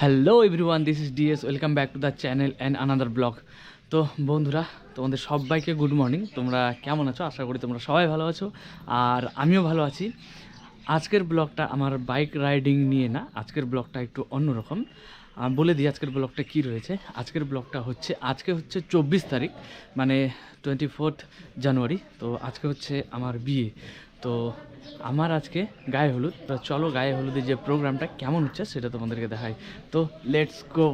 Hello everyone this is DS welcome back to the channel and another blog তো বন্ধুরা, তোমাদের সবাইকে good morning তোমরা কেমন আছো? আশা করি তোমরা সবাই ভালো আছো। আর আমিও ভালো আছি। আজকের ব্লগটা আমার বাইক রাইডিং নিয়ে না, আজকের ব্লগটা একটু অন্যরকম। বলে দিই আজকের ব্লগটা কী রয়েছে। আজকের ব্লগটা হচ্ছে, আজকে হচ্ছে চব্বিশ তারিখ মানে টোয়েন্টি ফোর্থ জানুয়ারি তো আজকে হচ্ছে আমার বিয়ে। তো আমার আজকে গায়ে হলুদ। তো চলো গায়ে হলুদের যে প্রোগ্রামটা কেমন হচ্ছে সেটা তোমাদেরকে দেখাই। তো লেটস গো